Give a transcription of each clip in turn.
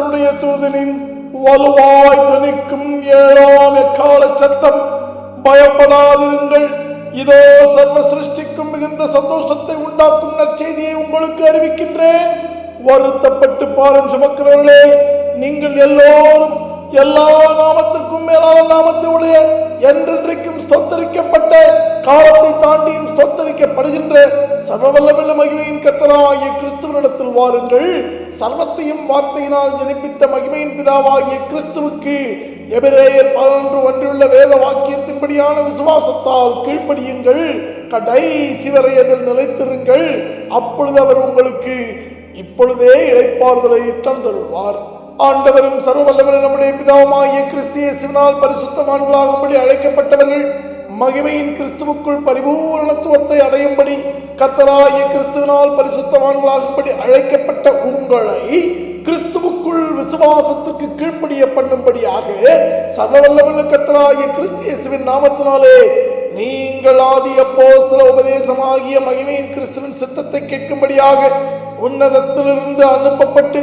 தன்னுடைய தூதனின் வலுவாய் துணிக்கும் ஏழாம் எக்கால சத்தம் பயப்படாதிருங்கள். இதோ சர்வ சிருஷ்டிக்கும் மிகுந்த சந்தோஷத்தை உண்டாக்கும் நற்செய்தியை உங்களுக்கு அறிவிக்கின்றேன். வருத்தப்பட்டு பாரம் சுமக்கிறவர்களே நீங்கள் எல்லோரும் எல்லா நாமத்திற்கும் மேலான நாமத்தை உடைய என்றென்றைக்கும் ஸ்தோத்தரிக்கப்பட்ட காலத்தை தாண்டியும் ஸ்தோத்தரிக்கப்படுகின்ற சர்வவல்லமில்ல மகிமையின் கத்தராகிய கிறிஸ்துவனிடத்தில் வாருங்கள். சர்வத்தையும் வார்த்தையினால் ஜனிப்பித்த மகிமையின் பிதாவாகிய கிறிஸ்துவுக்கு எபிரேயர் பதினொன்று ஒன்றுள்ள வேத வாக்கியத்தின்படியான விசுவாசத்தால் கீழ்ப்படியுங்கள். கடைசி வரை அதில் நிலைத்திருங்கள். அப்பொழுது அவர் உங்களுக்கு இப்பொழுதே இழைப்பாறுதலை தந்தருவார் ஆண்டவரும் சர்வவல்லவரும் நம்முடைய பிதாவுமாகிய கிறிஸ்திய சிவனால் பரிசுத்தவான்களாகும்படி அழைக்கப்பட்டவர்கள் மகிமையின் கிறிஸ்துவுக்குள் பரிபூரணத்துவத்தை அடையும்படி கத்தராய கிறிஸ்துவினால் பரிசுத்தவான்களாகும்படி அழைக்கப்பட்ட உங்களை கிறிஸ்துவுக்குள் விசுவாசத்திற்கு கீழ்ப்படிய பண்ணும்படியாக சர்வவல்லமுள்ள கத்தராய கிறிஸ்து நாமத்தினாலே நீங்கள் ஆதி அப்போஸ்தல உபதேசமாகிய மகிமையின் கிறிஸ்துவின் சித்தத்தை கேட்கும்படியாக உன்னதத்திலிருந்து அனுப்பப்பட்டு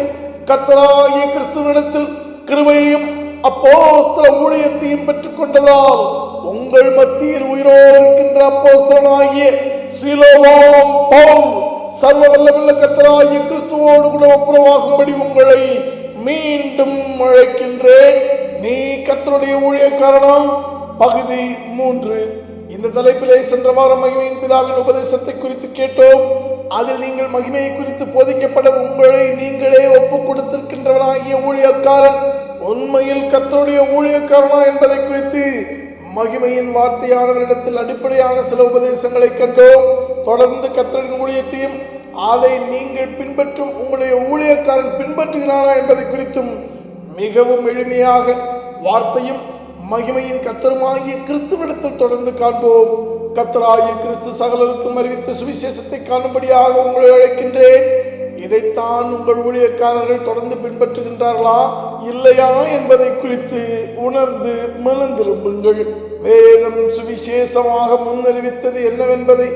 கர்த்தராகிய கிறிஸ்துவனிடத்தில் கிருபையும் அப்போஸ்தல ஊழியத்தையும் பெற்றுக் கொண்டதால் உங்கள் மத்தியில் உயிரோடு இருக்கின்ற அப்போஸ்தலனாகிய சிலோவாம் பவுல் சர்வ வல்லமுள்ள கர்த்தராகிய கிறிஸ்துவோடு கூட ஒப்புரவாகும்படி உங்களை மீண்டும் அழைக்கின்றேன். நீ கத்தருடைய ஊழியக்காரனா? பகுதி மூன்று. இந்த தலைப்பிலே சென்ற வாரம் மகிமையின் பிதாவின் உபதேசத்தை குறித்து கேட்டோம். அதில் நீங்கள் மகிமையை குறித்து போதிக்கப்பட உங்களை நீங்களே ஒப்புக் கொடுத்திருக்கின்றவனாகிய ஊழியக்காரன். உண்மையில் கத்தருடைய ஊழியக்காரனா என்பதை குறித்து மகிமையின் வார்த்தையானவரிடத்தில் அடிப்படையான சில உபதேசங்களை கண்டோம். தொடர்ந்து கத்தரின் ஊழியத்தையும் அதை நீங்கள் பின்பற்றும் உங்களுடைய ஊழியக்காரன் பின்பற்றுகிறானா என்பதை குறித்தும் மிகவும் எளிமையாக வார்த்தையும் மகிமையின் கத்தருமாகிய கிறிஸ்துவிடத்தில் தொடர்ந்து காண்போம். கத்தராகிய கிறிஸ்து சகலருக்கும் அறிவித்த சுவிசேஷத்தை காணும்படியாக உங்களை அழைக்கின்றேன். இதைத்தான் உங்கள் ஊழியக்காரர்கள் தொடர்ந்து பின்பற்றுகின்றார்களா? இல்லையா என்பதை குறித்து உணர்ந்து மனந்திரும்புங்கள். வேதம் சுவிசேஷமாக முன்னறிவித்தது என்னவென்பதை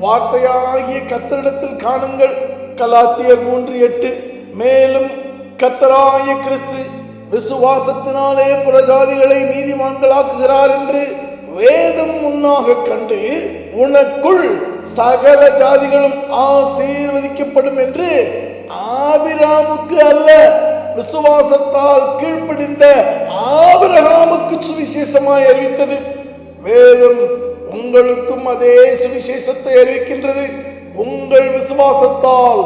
வார்த்தையாகிய கத்தரிடத்தில் காணுங்கள். கலாத்தியர் மூன்று எட்டு. மேலும் கத்தராய கிறிஸ்து விசுவாசத்தினாலே புறஜாதிகளை நீதிமான்களாக்குகிறார் என்று வேதம் முன்னாக கண்டு உனக்குள் சகல ஜாதிகளும் ஆசீர்வதிக்கப்படும் என்று ஆபிராமுக்கு அல்ல விசுவாசத்தால் கீழ்ப்படிந்த ஆபிரகாமுக்கு சுவிசேஷமாய் அறிவித்தது. வேதம் உங்களுக்கும் அதே சுவிசேஷத்தை அறிவிக்கின்றது. உங்கள் விசுவாசத்தால்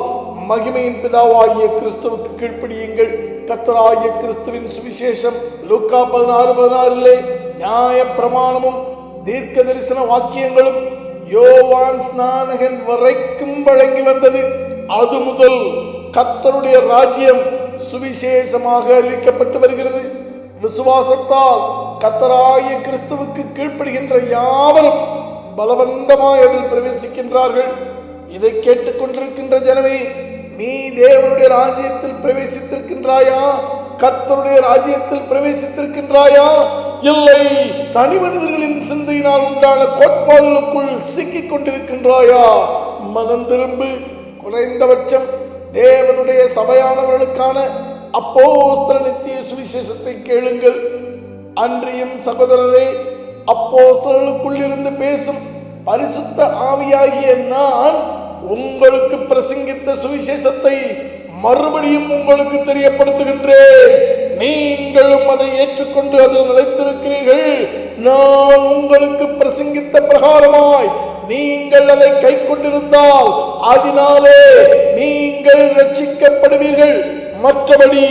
மகிமையின் பிதாவாகிய கிறிஸ்துவுக்கு கீழ்ப்படியுங்கள். கத்தராகிய கிறிஸ்துவின் சுவிசேஷம் லூக்கா பதினாறு பதினாறிலே நியாய பிரமாணமும் தீர்க்க தரிசன வாக்கியங்களும் யோவான் ஸ்நானகன் வரைக்கும் வழங்கி வந்தது. அது முதல் கர்த்தருடைய ராஜ்யம் சுவிசேஷமாக அறிவிக்கப்பட்டு வருகிறது. விசுவாசத்தால் கத்தராகிய கிறிஸ்துவுக்கு கீழ்ப்படுகின்ற யாவரும் பலவந்தமாய் அதில் பிரவேசிக்கின்றார்கள். இதை கேட்டுக்கொண்டிருக்கின்ற ஜனமே நீ தேவனுடைய ராஜ்யத்தில் பிரவேசித்திருக்கின்றாயா? கர்த்தருடைய ராஜ்யத்தில் பிரவேசித்திருக்கின்றாயா? இல்லை தனி மனிதர்களின் சிந்தையினால் உண்டான கோட்பாடுகளுக்குள் சிக்கிக் கொண்டிருக்கின்றாயா? மனம் திரும்பு குறைந்தபட்சம் தேவனுடைய சபையானவர்களுக்கான அப்போஸ்தல நித்திய சுவிசேஷத்தை கேளுங்கள். அன்றியும் சகோதரரே அப்போஸ்தலர்களுக்குள் இருந்து பேசும் பரிசுத்த ஆவியாகிய நான் உங்களுக்கு பிரசங்கித்த சுவிசேஷத்தை மறுபடியும் உங்களுக்கு தெரியப்படுத்துகின்றேன். நீங்களும் அதை ஏற்றுக்கொண்டு அதில் நிலைத்திருக்கிறீர்கள். நான் உங்களுக்கு பிரசங்கித்த பிரகாரமாய் நீங்கள் அதை கை கொண்டிருந்தால் அதனாலே நீங்கள் ரட்சிக்கப்படுவீர்கள். மற்றபடி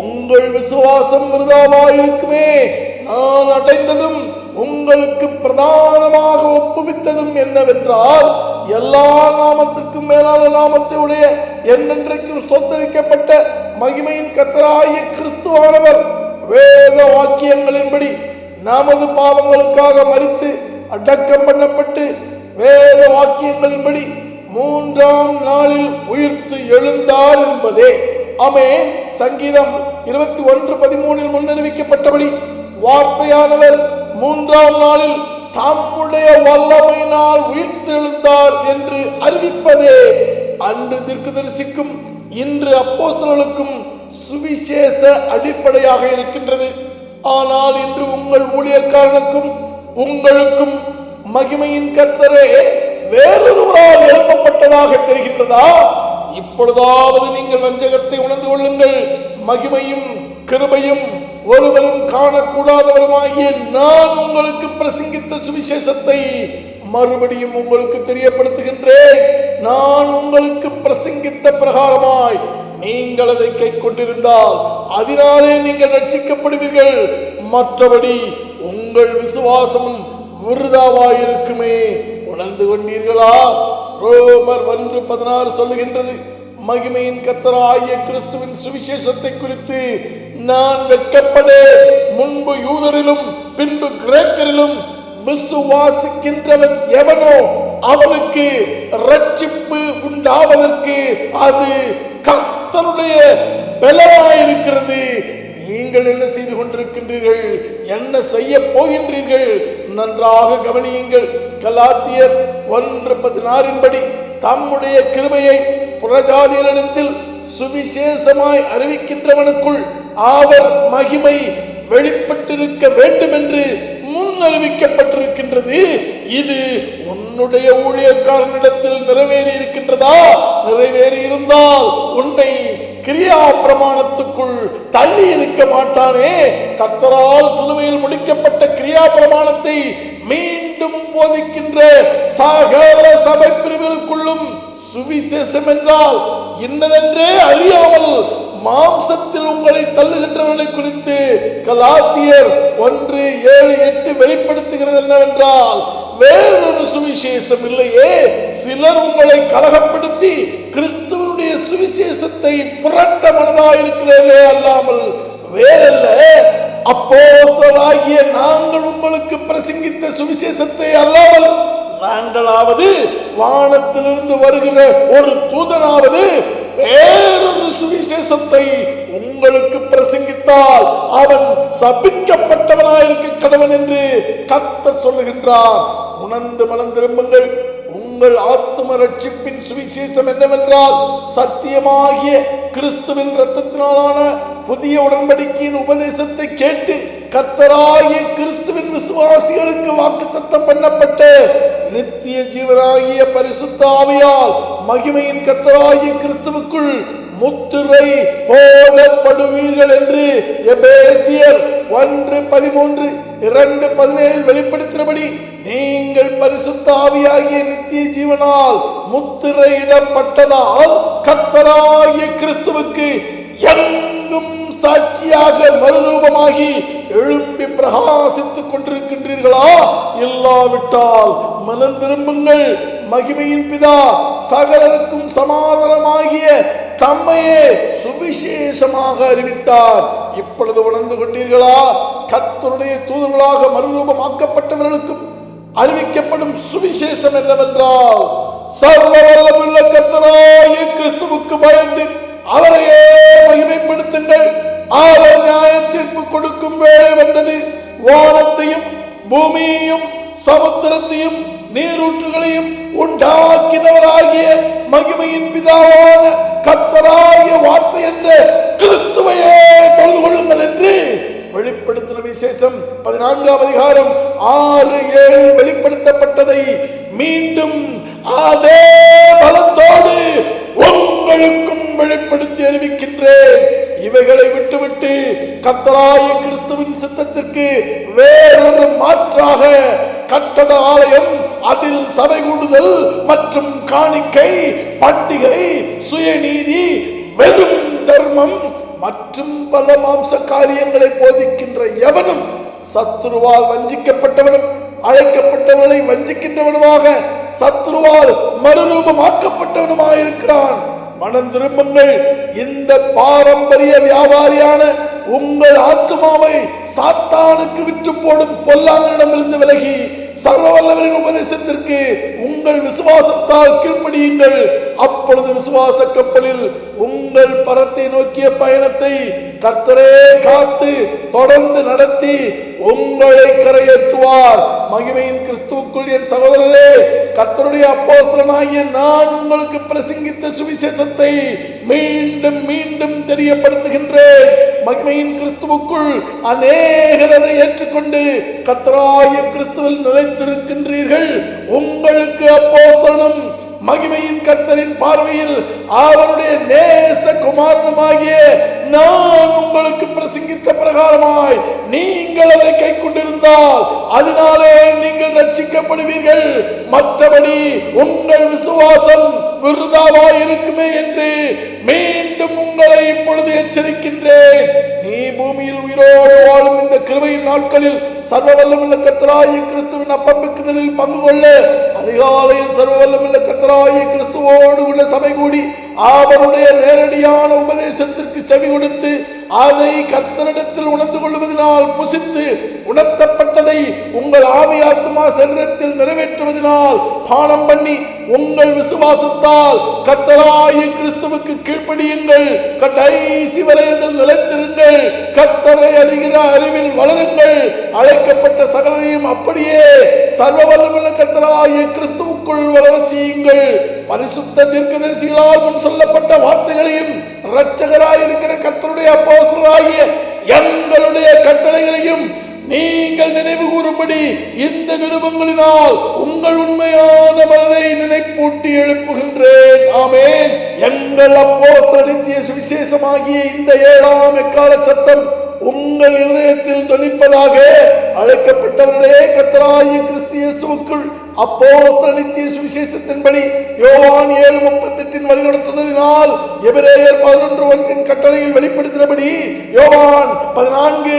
உங்கள் விசுவாசம் விருதாவாயிருக்குமே நான் அடைந்ததும் உங்களுக்கு பிரதானமாக ஒப்புவித்ததும் என்னவென்றால் எல்லா நாமத்திற்கும் மேலான நாமத்தை உடைய என்னென்றைக்கும் சொத்தரிக்கப்பட்ட மகிமையின் கத்தராகிய கிறிஸ்துவானவர் வேத வாக்கியங்களின்படி நமது பாவங்களுக்காக மறித்து அடக்கம் பண்ணப்பட்டு வேத வாக்கியங்களின்படி மூன்றாம் நாளில் உயிர்த்து எழுந்தார் என்பதே. அமே சங்கீதம் இருபத்தி ஒன்று பதிமூணில் முன்னறிவிக்கப்பட்டபடி வார்த்தையானவர் மூன்றாம் நாளில் தம்முடைய வல்லமையினால் உயிர்த்தெழுந்தார் என்று அறிவிப்பதே அன்று தீர்க்கதரிசிக்கும் இன்று அப்போஸ்தலர்களுக்கும் சுவிசேஷ அடிப்படையாக இருக்கின்றது. ஆனால் இன்று உங்கள் ஊழியக்காரனுக்கும் உங்களுக்கும் மகிமையின் கர்த்தரே வேறொருவரால் எழுப்பப்பட்டதாக தெரிகின்றதா? இப்பொழுதாவது நீங்கள் வஞ்சகத்தை உணர்ந்து கொள்ளுங்கள். மகிமையும் கிருபையும் ஒருவரும் காணக்கூடாதவருமாகிய நான் உங்களுக்கு பிரசங்கித்த சுவிசேஷத்தை மறுபடியும் உங்களுக்கு தெரியப்படுத்துகின்றேன். நான் உங்களுக்கு பிரசங்கித்த பிரகாரமாய் நீங்கள் அதை கை கொண்டிருந்தால் அதனாலே நீங்கள் ரட்சிக்கப்படுவீர்கள். மற்றபடி உங்கள் விசுவாசம் விருதாவாயிருக்குமே. உணர்ந்து கொண்டீர்களா? ரோமர் ஒன்று பதினாறு சொல்லுகின்றது. மகிமையின் கத்தராகிய கிறிஸ்துவின் சுவிசேஷத்தை குறித்து நான் வெட்கப்படேன் முன்பு யூதரிலும் பின்பு கிரேக்கரிலும் விசுவாசிக்கின்றவன் எவனோ அவனுக்கு ரட்சிப்பு உண்டாவதற்கு அது கர்த்தருடைய பலமாயிருக்கிறது. நீங்கள் என்ன செய்து கொண்டிருக்கின்றீர்கள்? என்ன செய்ய போகின்றீர்கள்? நன்றாக கவனியுங்கள். கலாத்தியர் ஒன்று பதினாறின்படி தம்முடைய கிருபையை புறஜாதிகளிடத்தில் சுவிசேஷமாய் அறிவிக்கின்றவனுக்குள் அவர் மகிமை வெளிப்பட்டிருக்க வேண்டும் என்று முன் அறிவிக்கப்பட்டிருக்கின்றது. இது உன்னுடைய ஊழியக்காரனிடத்தில் நிறைவேறி இருக்கின்றதா? நிறைவேறி இருந்தால் உன்னை கிரியா பிரமாணத்துக்குள் தள்ளி இருக்க மாட்டானே. கர்த்தரால் சிலுவையில் முடிக்கப்பட்ட கிரியா பிரமாணத்தை மீண்டும் போதிக்கின்ற சகல சபை பிரிவுகளுக்குள்ளும் சுவிசேஷம் என்றால் இன்னதென்றே அறியாமல் மாம்சத்தில் உங்களை தள்ளுகின்றவர்களை குறித்து கலாத்தியர் ஒன்று ஏழு எட்டு வெளிப்படுத்துகிறது என்னவென்றால் வேறொரு சுவிசேஷம் இல்லையே. சிலர் உங்களை கலகப்படுத்தி கிறிஸ்துவனுடைய சுவிசேஷத்தை புரட்ட மனதாயிருக்கிறதே அல்லாமல் வேறல்ல. அப்போஸ்தலராகிய நாங்கள் உங்களுக்கு பிரசங்கித்த சுவிசேஷத்தை அல்லாமல் நாங்களாவது வானத்திலிருந்து வருகிற ஒரு தூதனாவது வேறொரு சுவிசேஷத்தை உங்களுக்கு பிரசங்கித்தால் அவன் சபிக்கப்பட்டவனாயிருக்க கடவன் என்று கர்த்தர் சொல்லுகின்றார். உணர்ந்து மலர்ந்திரும்புங்கள் உங்கள் ஆத்ம ரட்சிப்பின் சுவிசேஷம் என்னவென்றால் சத்தியமாகிய கிறிஸ்துவின் இரத்தத்தினாலான புதிய உடன்படிக்கையின் உபதேசத்தை கேட்டு கர்த்தராகிய கிறிஸ்துவின் விசுவாசிகளுக்கு வாக்குத்தத்தம் பண்ணப்பட்ட நித்திய ஜீவனாகிய பரிசுத்த ஆவியால் மகிமையின் கர்த்தராகிய கிறிஸ்துவுக்குள் முத்துரை போடப்படுவீர்கள் என்று எபேசியர் ஒன்று பதிமூன்று இரண்டு பதினேழில் வெளிப்படுத்தினபடி நீங்கள் பரிசுத்த ஆவியாகிய நித்திய ஜீவனால் முத்திரையிடப்பட்டதால் கத்தராகிய கிறிஸ்துவுக்கு எங்கும் சாட்சியாக மறுரூபமாகி எழும்பி பிரகாசித்துக் கொண்டிருக்கின்றீர்களா? இல்லாவிட்டால் மனம் திரும்புங்கள். மகிமையின் பிதா சகலருக்கும் சமாதானமாகிய தம்மையே சுவிசேஷமாக அறிவித்தார். இப்பொழுது உணர்ந்து கொண்டீர்களா? கத்தருடைய தூதர்களாக மறுரூபமாக்கப்பட்டவர்களுக்கும் அறிவிக்கப்படும் சுவிசேஷம் என்னவென்றால் சர்வ வல்லமுள்ள கத்தராய கிறிஸ்துவுக்கு பயந்து அவரையே மகிமைப்படுத்துங்கள். அவர் நியாய தீர்ப்பு கொடுக்கும் வேலை வந்தது. வானத்தையும் பூமியையும் சமுத்திரத்தையும் நீரூற்றுகளையும் உண்டாக்கினவராகிய மகிமையின் பிதாவான கர்த்தராகிய வார்த்தை என்ற கிறிஸ்துவையே தொழுது கொள்ளுங்கள் என்று வெளிப்படுத்தின விசேஷம் பதினான்காம் அதிகாரம் ஆறு ஏழு வெளிப்படுத்தப்பட்டதை மீண்டும் அதே பலத்தோடு உங்களுக்கும் வெளிப்படுத்தி அறிவிக்கின்றேன். இவைகளை விட்டுவிட்டு கத்தராய கிறிஸ்துவின் சித்தத்திற்கு வேறொரு மாற்றாக கட்டட ஆலயம் அதில் சபை கூடுதல் மற்றும் காணிக்கை பண்டிகை சுயநீதி வெறும் தர்மம் மற்றும் பல மாம்ச காரியங்களை போதிக்கின்ற எவனும் சத்துருவால் வஞ்சிக்கப்பட்டவனும் அழைக்கப்பட்டவர்களை வஞ்சிக்கின்றவனுமாக சத்ருவால் மறுரூபமாக்கப்பட்டவனுமாயிருக்கிறான். மனம் திரும்புங்கள். இந்த பாரம்பரிய வியாபாரியான உங்கள் ஆத்மாவை சாத்தானுக்கு விற்று போடும் பொல்லாதனிடமிருந்து விலகி சர்வவல்லவரின் உபதேசத்திற்கு உங்கள் விசுவாசத்தால் கீழ்ப்படியுங்கள். அப்பொழுது விசுவாச கப்பலில் உங்கள் பரத்தை நோக்கிய பயணத்தை கர்த்தரே காத்து தொடர்ந்து நடத்தி உங்களை கரையேற்றுவார். மகிமையின் கிறிஸ்துவுக்குள் என் சகோதரரே கர்த்தருடைய அப்போஸ்தலனாகிய நான் உங்களுக்கு பிரசங்கித்த சுவிசேஷத்தை மீண்டும் மீண்டும் தெரியப்படுத்துகின்றேன். மகிமையின் கிறிஸ்துவுக்குள் அநேகரதை ஏற்றுக்கொண்டு கர்த்தராய கிறிஸ்துவில் நிலைத்திருக்கின்றீர்கள். உங்களுக்கு அப்போஸ்தலனும் மகிமையின் கர்த்தரின் பார்வையில் அவருடைய நேச குமாரனுமாகிய நான் உங்களுக்கு பிரசங்கித்த பிரகாரமாய் நீங்கள் அதை கை கொண்டிருந்தால் அதனாலே நீங்கள் ரட்சிக்கப்படுவீர்கள். மற்றபடி உங்கள் விசுவாசம் விருதாவா இருக்குமே என்று மீண்டும் உங்களை இப்பொழுது எச்சரிக்கின்றேன். நீ பூமியில் உயிரோடு வாழும் இந்த கிருபையின் நாட்களில் சர்வ வல்லமுள்ள கத்தராய கிறிஸ்துவின் அப்பம்பிக்குதலில் பங்கு கொள்ள அதிகாலையில் சர்வ வல்லமுள்ள கத்தராய கிறிஸ்துவோடு உள்ள சபை கூடி அவருடைய நேரடியான உபதேசத்திற்கு செவி கொடுத்து அதை கர்த்தரிடத்தில் உணர்ந்து கொள்வதனால் புசித்து உணர்த்தப்பட்டதை உங்கள் ஆவி ஆத்மா சரீரத்தில் நிறைவேற்றுவதனால் பானம் பண்ணி உங்கள் விசுவாசத்தால் கத்தராய கிறிஸ்துவுக்கு கீழ்ப்படியுங்கள். கடைசி வரையதில் நிலைத்திருங்கள். கத்தரை அறிகிற அறிவில் வளருங்கள். அழைக்கப்பட்ட சகலரையும் அப்படியே சர்வ வல்லமுள்ள கத்தராய கிறிஸ்துவுக்குள் வளர செய்யுங்கள். பரிசுத்த தீர்க்கதரிசிகளால் முன் சொல்லப்பட்ட வார்த்தைகளையும் இரட்சகராய் இருக்கிற கர்த்தருடைய எங்களுடைய கட்டளைகளையும் நீங்கள் நினைவு கூறும்படி இந்த நிருபங்களினால் உங்கள் உண்மையான மனதை நினைப்பூட்டி எழுப்புகின்றேன். ஆமேன். எங்கள் அப்போ நித்திய சுவிசேஷமாகிய இந்த ஏழாம் எக்கால சத்தம் உங்கள் இருதயத்தில் தொனிப்பதாக அழைக்கப்பட்டவர்களே கத்தராய கிறிஸ்தியசுக்குள் அப்போ நித்திய சுவிசேஷத்தின்படி யோவான் ஏழு முப்பத்தெட்டின் வழிநடத்துதலினால் எபிரேயர் பதினொன்று ஒன்றின் கட்டளையில் வெளிப்படுத்தினபடி யோவான் பதினான்கு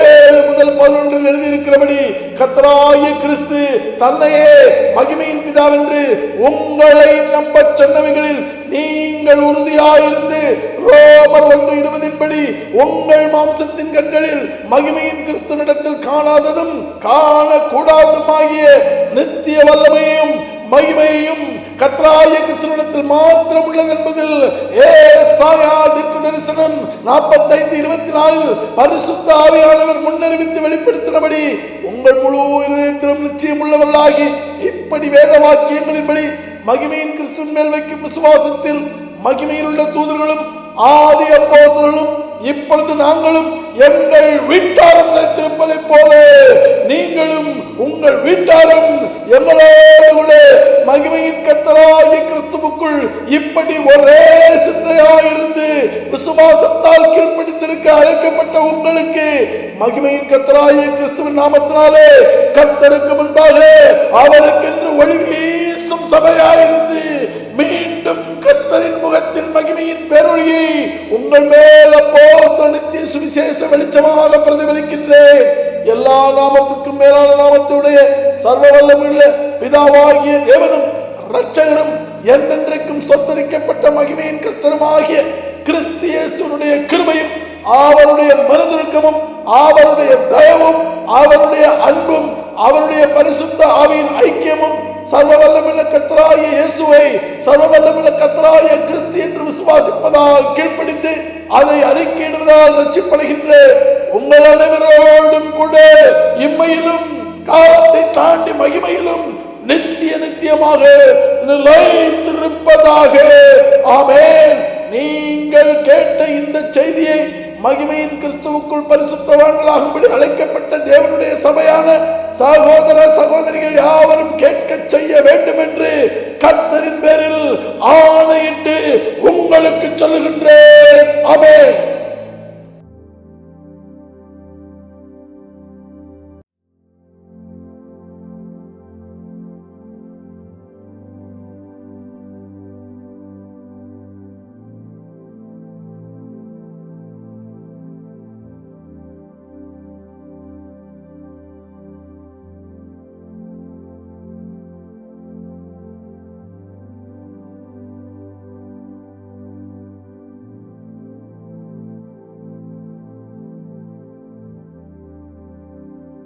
ஏழு முதல் பதினொன்றில் எழுதியிருக்கிறபடி கத்தராய கிறிஸ்து தன்னையே மகிமையின் பிதாவென்று உங்களை நம்பச் சொன்னவைகளில் நீங்கள் உறுதியாயிருந்து ரோமர் ஒன்று இருபதின்படி உங்கள் மாம்சத்தின் கண்களில் மகிமையின் கிறிஸ்துவனிடத்தில் காணாததும் காணக்கூடாததுமாகிய நித்திய வல்லமையும் மகிமையும் கத்ராய கிறிஸ்துவனிடத்தில் மாத்திரம் உள்ளது என்பதில் ஏ சாயா தீர்க்க தரிசனம் நாற்பத்தைந்து இருபத்தி நாலில் பரிசுத்த ஆவியானவர் முன்னறிவித்து வெளிப்படுத்தினபடி உங்கள் முழு இருதயத்திலும் நிச்சயம் உள்ளவர்களாகி இப்படி வேத வாக்கியங்களின்படி மகிமையின் கிறிஸ்துவின் மேல் வைக்கும் விசுவாசத்தில் மகிமையில் உள்ள தூதர்களும் ஆதி அப்போசர்களும் இப்பொழுது நாங்களும் எங்கள் வீட்டாரம் நிலைத்திருப்பதை போல நீங்களும் உங்கள் வீட்டாரும் எங்களோடு கூட மகிமையின் கத்தராகிய கிறிஸ்துவுக்குள் இப்படி ஒரே சிந்தையாயிருந்து விசுவாசத்தால் கீழ்ப்பிடித்திருக்க அழைக்கப்பட்ட உங்களுக்கு மகிமையின் கத்தராகிய கிறிஸ்துவின் நாமத்தினாலே கத்தருக்கு முன்பாக அவருக்கென்று ஒளி வீசும் சபையாயிருந்து மீண்டும் கத்தரின் முகத்தின் மகிமையின் பேரொழியை உங்கள் மேல அப்போஸ்தல சுவிசேஷ வெளிச்சமாக பிரதிபலிக்கின்றேன். எல்லா நாமத்துக்கும் மேலான நாமத்துடைய சர்வ வல்லமுள்ள பிதாவாகிய தேவனும் ரட்சகரும் என்றென்றைக்கும் சொத்தரிக்கப்பட்ட மகிமையின் கத்தருமாகிய கிறிஸ்தியேசுனுடைய கிருமையும் கிருபையும் அவருடைய மனதிருக்கமும் அவருடைய தயவும் அவருடைய அன்பும் அவருடைய பரிசுத்த ஆவியின் ஐக்கியமும் சர்வவல்லமில்ல கத்தராய இயேசுவை சர்வவல்லமில்ல கத்தராய கிறிஸ்து என்று விசுவாசிப்பதால் கீழ்ப்படித்து அதை அறிக்கையிடுவதால் ரட்சிப்படுகின்ற உங்கள் அனைவரோடும் கூட இம்மையிலும் காலத்தை தாண்டி மகிமையிலும் நித்திய நித்தியமாக நிலைத்திருப்பதாக. ஆமேன். நீங்கள் கேட்ட இந்த செய்தியை மகிமையின் கிறிஸ்துவுக்குள் பரிசுத்தவான்களாகும்படி அழைக்கப்பட்ட தேவனுடைய சபையான சகோதர சகோதரிகள் யாவரும் கேட்க செய்ய வேண்டும் என்று கர்த்தரின் பேரில் ஆணையிட்டு உங்களுக்கு சொல்லுகின்றேன். அமேன்